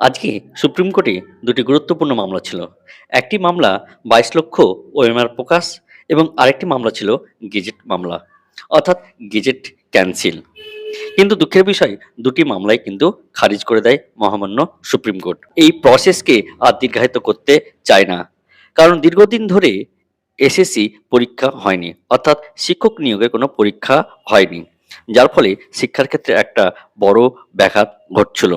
আজকে সুপ্রিম কোর্টে দুটি গুরুত্বপূর্ণ মামলা ছিল। একটি মামলা বাইশ লক্ষ ওএমআর প্রকাশ এবং আরেকটি মামলা ছিল গেজেট মামলা, অর্থাৎ গেজেট ক্যান্সেল। কিন্তু দুঃখের বিষয়, দুটি মামলায় কিন্তু খারিজ করে দেয় মহামান্য সুপ্রিম কোর্ট। এই প্রসেসকে আর দীর্ঘায়িত করতে চায় না, কারণ দীর্ঘদিন ধরে এসএসসি পরীক্ষা হয়নি, অর্থাৎ শিক্ষক নিয়োগের কোনো পরীক্ষা হয়নি, যার ফলে শিক্ষার ক্ষেত্রে একটা বড় ব্যাঘাত ঘটছিল।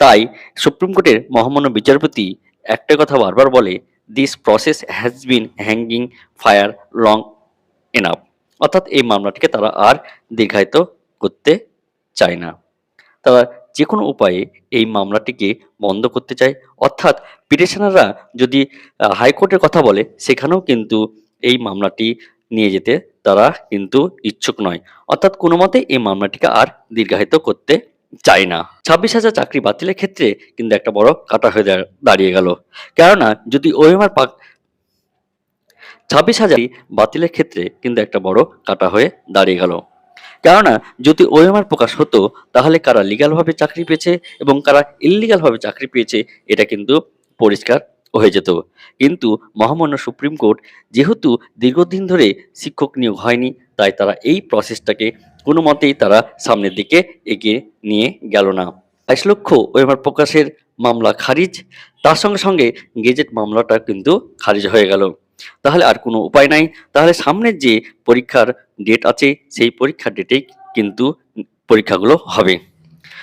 তাই সুপ্রিম কোর্টের মহামান্য বিচারপতি একটা কথা বারবার বলে this process has been hanging fire long enough অর্থাৎ এই মামলাটিকে তারা আর দীর্ঘায়িত করতে চায় না। তারা যে কোনো উপায়ে এই মামলাটিকে বন্ধ করতে চায়। অর্থাৎ পিটিশনাররা যদি হাইকোর্টের কথা বলে, সেখানেও কিন্তু এই মামলাটি নিয়ে যেতে তারা কিন্তু ইচ্ছুক নয়। অর্থাৎ কোনো মতে এই মামলাটিকে আর দীর্ঘায়িত করতে চায় না। ছাব্বিশ হাজার চাকরি বাতিলের ক্ষেত্রে কিন্তু একটা বড় কাটা হয়ে দাঁড়িয়ে গেল। কেননা, যদি ওএমআর পাক ছাব্বিশ হাজার বাতিলের ক্ষেত্রে কিন্তু একটা বড় কাটা হয়ে দাঁড়িয়ে গেল। কেননা, যদি ওএমআর প্রকাশ হতো, তাহলে কারা লিগালভাবে চাকরি পেয়েছে এবং কারা ইললিগ্যালভাবে চাকরি পেয়েছে, এটা কিন্তু পরিষ্কার হয়ে যেত। কিন্তু মহামান্য সুপ্রিম কোর্ট যেহেতু দীর্ঘদিন ধরে শিক্ষক নিয়োগ হয়নি, তাই তারা এই প্রসেসটাকে কোনো মতেই তারা সামনের দিকে এগিয়ে নিয়ে গেল না। বাইশ লক্ষ ওএমআর প্রকাশের মামলা খারিজ, তার সঙ্গে সঙ্গে গেজেট মামলাটা কিন্তু খারিজ হয়ে গেল। তাহলে আর কোনো উপায় নাই। তাহলে সামনের যে পরীক্ষার ডেট আছে, সেই পরীক্ষার ডেটেই কিন্তু পরীক্ষাগুলো হবে।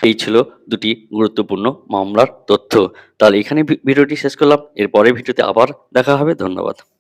এই ছিল দুটি গুরুত্বপূর্ণ মামলার তথ্য। তাহলে এখানে ভিডিওটি শেষ করলাম। এরপরে ভিডিওতে আবার দেখা হবে। ধন্যবাদ।